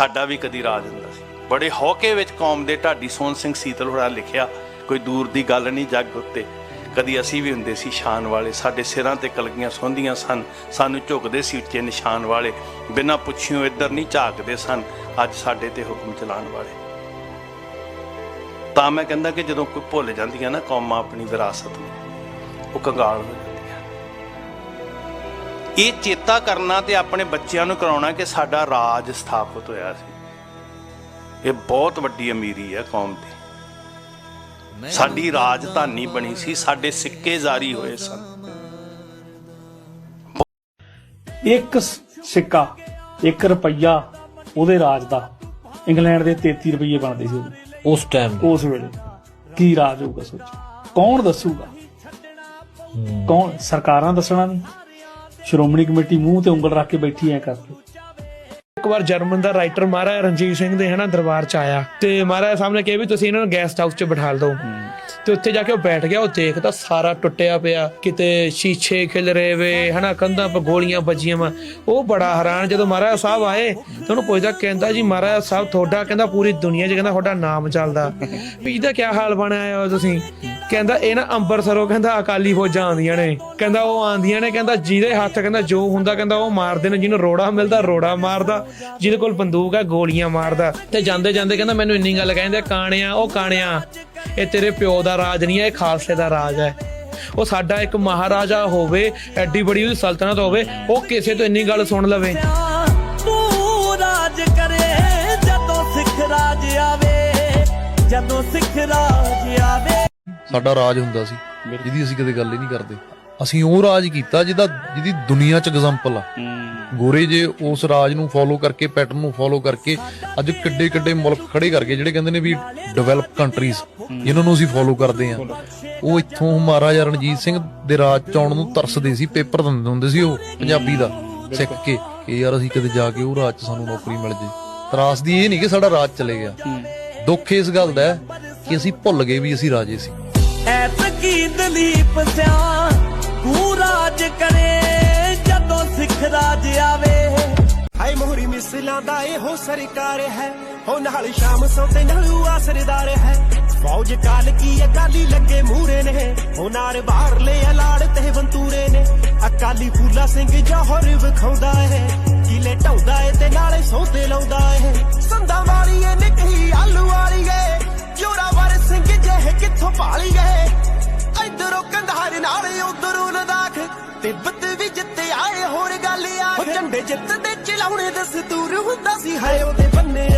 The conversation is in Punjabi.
ਸਾਡਾ ਵੀ ਕਦੀ ਰਾਜ ਹੁੰਦਾ ਸੀ। ਬੜੇ ਹੌਕੇ ਵਿੱਚ ਕੌਮ ਦੇ ਢਾਡੀ ਸੋਹਣ ਸਿੰਘ ਸੀਤਲ ਹੋਰਾਂ ਲਿਖਿਆ, ਕੋਈ ਦੂਰ ਦੀ ਗੱਲ ਨਹੀਂ ਜੱਗ ਉੱਤੇ। ਕਦੀ ਅਸੀਂ ਵੀ ਹੁੰਦੇ ਸੀ ਸ਼ਾਨ ਵਾਲੇ, ਸਾਡੇ ਸਿਰਾਂ ਤੇ ਕਲਗੀਆਂ ਸੌਂਦੀਆਂ ਸਨ। ਸਾਨੂੰ ਝੁਕਦੇ ਸੀ ਉੱਚੇ ਨਿਸ਼ਾਨ ਵਾਲੇ, ਬਿਨਾਂ ਪੁੱਛਿਓ ਇੱਧਰ ਨਹੀਂ ਝਾਕਦੇ ਸਨ। ਅੱਜ ਸਾਡੇ ਤੇ ਹੁਕਮ ਚਲਾਉਣ ਵਾਲੇ। ਤਾਂ ਮੈਂ ਕਹਿੰਦਾ ਕਿ ਜਦੋਂ ਕੋਈ ਭੁੱਲ ਜਾਂਦੀਆਂ ਨਾ ਕੌਮਾਂ ਆਪਣੀ ਵਿਰਾਸਤ ਨੂੰ, ਉਹ ਕੰਗਾਲ ਹੋ ਇਹ ਚੇਤਾ ਕਰਨਾ ਤੇ ਆਪਣੇ ਬੱਚਿਆਂ ਨੂੰ ਕਰਾਉਣਾ ਕਿ ਸਾਡਾ ਰਾਜ ਸਥਾਪਿਤ ਹੋਇਆ ਸੀ। ਇਹ ਬਹੁਤ ਵੱਡੀ ਅਮੀਰੀ ਹੈ ਕੌਮ ਦੀ। ਸਾਡੀ ਰਾਜਧਾਨੀ ਬਣੀ ਸੀ ਸਾਡੇ ਸਿੱਕੇ ਜਾਰੀ ਹੋਏ ਸਨ। ਇੱਕ ਸਿੱਕਾ 1 ਰੁਪਈਆ ਉਹਦੇ ਰਾਜ ਦਾ ਇੰਗਲੈਂਡ ਦੇ 33 ਰੁਪਏ ਬਣਦੇ ਸੀ ਉਸ ਟਾਈਮ ਉਸ ਵੇਲੇ ਕੀ ਰਾਜ ਹੋਊਗਾ ਸੋਚੋ। ਕੌਣ ਦੱਸੂਗਾ? ਕੌਣ ਸਰਕਾਰਾਂ ਦੱਸਣਾ ਨਹੀਂ। ਸ਼੍ਰੋਮਣੀ ਕਮੇਟੀ ਮੂੰਹ ਤੇ ਉਂਗਲ ਰੱਖ ਕੇ ਬੈਠੀ ਐ ਕਰਕੇ ਇੱਕ ਵਾਰ ਜਰਮਨ ਦਾ ਰਾਈਟਰ ਮਹਾਰਾਜਾ ਰਣਜੀਤ ਸਿੰਘ ਦੇ ਹਨਾ ਦਰਬਾਰ ਚ ਆਇਆ ਤੇ ਮਹਾਰਾਜਾ ਸਾਹਿਬ ਨੇ ਕਿਹਾ ਵੀ ਤੁਸੀਂ ਇਹਨਾਂ ਨੂੰ ਗੈਸਟ ਹਾਊਸ ਚ ਬਿਠਾ ਲਓ ਤੇ ਉੱਥੇ ਜਾ ਕੇ ਉਹ ਬੈਠ ਗਿਆ ਉਹ ਦੇਖਦਾ ਸਾਰਾ ਟੁੱਟਿਆ ਪਿਆ ਕਿਤੇ ਸ਼ੀਸ਼ੇ ਖਿਲ ਰਹੇ ਵੇ ਹਨਾ ਕੰਧਾਂ 'ਤੇ ਗੋਲੀਆਂ ਵੱਜੀਆਂ ਵਾ। ਉਹ ਬੜਾ ਹੈਰਾਨ ਜਦੋਂ ਮਹਾਰਾਜਾ ਸਾਹਿਬ ਆਏ ਤੇ ਉਹਨੂੰ ਪੁੱਛਦਾ ਕਹਿੰਦਾ ਜੀ ਮਹਾਰਾਜਾ ਸਾਹਿਬ ਤੁਹਾਡਾ ਕਹਿੰਦਾ ਪੂਰੀ ਦੁਨੀਆ 'ਚ ਕਹਿੰਦਾ ਤੁਹਾਡਾ ਨਾਮ ਚੱਲਦਾ। ਵੀ ਇਹਦਾ ਕੀ ਹਾਲ ਬਣਾਇਆ ਤੁਸੀਂ? ਕਹਿੰਦਾ ਇਹ ਨਾ ਅੰਬਰਸਰੋਂ ਕਹਿੰਦਾ ਅਕਾਲੀ ਫੌਜਾਂ ਆਉਂਦੀਆਂ ਨੇ। ਕਹਿੰਦਾ ਉਹ ਆਉਂਦੀਆਂ ਨੇ, ਕਹਿੰਦਾ ਜਿਹਦੇ ਹੱਥ ਕਹਿੰਦਾ ਜੋ ਹੁੰਦਾ, ਕਹਿੰਦਾ ਉਹ ਮਾਰਦੇ ਨੇ, ਜਿਹਨੂੰ ਰੋੜਾ ਮਿਲਦਾ, ਰੋੜਾ ਮਾਰਦਾ, ਜਿਹਦੇ ਕੋਲ ਬੰਦੂਕ ਆ, ਗੋਲੀਆਂ ਮਾਰਦਾ। ਤੇ ਜਾਂਦੇ ਜਾਂਦੇ ਕਹਿੰਦਾ ਮੈਨੂੰ ਇੰਨੀ ਗੱਲ ਕਹਿੰਦੇ, ਕਾਣਿਆ, ਉਹ ਕਾਣਿਆ, ਇਹ ਤੇਰੇ ਪਿਓ ਦਾ ਰਾਜ ਨਹੀਂ ਹੈ, ਇਹ ਖਾਲਸੇ ਦਾ ਰਾਜ ਹੈ। ਉਹ ਸਾਡਾ ਇੱਕ ਮਹਾਰਾਜਾ ਹੋਵੇ, ਐਡੀ ਬੜੀ ਉਹਦੀ ਸਲਤਨਤ ਹੋਵੇ, ਉਹ ਕਿਸੇ ਤੋਂ ਇੰਨੀ ਗੱਲ ਸੁਣ ਲਵੇ। ਤੂੰ ਰਾਜ ਕਰੇ, ਜਦੋਂ ਸਿੱਖ ਰਾਜ ਆਵੇ, ਜਦੋਂ ਸਿੱਖ ਰਾਜ ਆਵੇ। ਸਾਡਾ ਰਾਜ ਹੁੰਦਾ ਸੀ ਜਿਹਦੀ ਅਸੀਂ ਕਦੇ ਗੱਲ ਹੀ ਨਹੀਂ ਕਰਦੇ। ਅਸੀਂ ਉਹ ਰਾਜ ਕੀਤਾ ਜਿਹਦਾ ਜਿਹਦੀ ਦੁਨੀਆ 'ਚ ਐਗਜ਼ਾਮਪਲ ਆ। ਗੋਰੇ ਜੇ ਉਸ ਰਾਜ ਨੂੰ ਫੋਲੋ ਕਰਕੇ ਪੈਟਰਨ ਨੂੰ ਫੋਲੋ ਕਰਕੇ ਅੱਜ ਕਿੱਡੇ ਕਿੱਡੇ ਮੁਲਕ ਖੜੇ ਕਰਕੇ ਜਿਹੜੇ ਕਹਿੰਦੇ ਨੇ ਵੀ ਡਿਵੈਲਪ ਕੰਟਰੀਜ਼ ਜਿਨ੍ਹਾਂ ਨੂੰ ਅਸੀਂ ਫੋਲੋ ਕਰਦੇ ਆ ਉਹ ਇੱਥੋਂ ਮਹਾਰਾਜਾ ਰਣਜੀਤ ਸਿੰਘ ਦੇ ਰਾਜ ਚ ਆਉਣ ਨੂੰ ਤਰਸਦੇ ਸੀ ਪੇਪਰ ਦਿੰਦੇ ਹੁੰਦੇ ਸੀ ਉਹ ਪੰਜਾਬੀ ਦਾ ਸਿੱਖ ਕੇ ਕਿ ਯਾਰ ਅਸੀਂ ਕਦੇ ਜਾ ਕੇ ਉਹ ਰਾਜ ਚ ਸਾਨੂੰ ਨੌਕਰੀ ਮਿਲ ਜੇ। ਤਰਾਸਦੀ ਇਹ ਨਹੀਂ ਕਿ ਸਾਡਾ ਰਾਜ ਚਲੇ ਗਿਆ। ਦੁੱਖ ਇਸ ਗੱਲ ਦਾ ਹੈ ਕਿ ਅਸੀਂ ਭੁੱਲ ਗਏ ਵੀ ਅਸੀਂ ਰਾਜੇ ਸੀ। ਦਲੀਪ ਸਿਆ ਤੂੰ ਰਾਜ ਕਰੇ, ਜਦੋਂ ਸਿੱਖ ਰਾਜ ਆਵੇ। ਹਾਏ ਮੋਹਰੀ ਮਿਸਲਾਂ ਦਾ ਇਹੋ ਸਰਕਾਰ ਹੈ। ਹੋ ਨਾਲ ਸ਼ਾਮ ਸੌਤੇ ਨਾਲ ਆਸਰਦਾਰ ਹੈ। ਫੌਜ ਕਾਲ ਕੀ ਅਕਾਲੀ ਲੱਗੇ ਮੂਰੇ ਨੇ। ਹੋ ਨਾਰ ਬਾਹਰ ਲੈ ਅਲਾੜ ਤੇ ਬੰਤੂਰੇ ਨੇ। ਅਕਾਲੀ ਫੂਲਾ ਸਿੰਘ ਜੋਹਰ ਵਿਖਾਉਂਦਾ ਹੈ। ਕਿਲੇ ਢਾਉਂਦਾ ਏ ਤੇ ਨਾਲੇ ਸੌਤੇ ਲਾਉਂਦਾ ਏ ਜਿੱਤ ਦੇ ਚਲਾਉਣੇ ਦਸ ਦੂਰ ਹੁੰਦਾ ਸੀ ਹਾਏ ਉਹਦੇ ਬੰਨੇ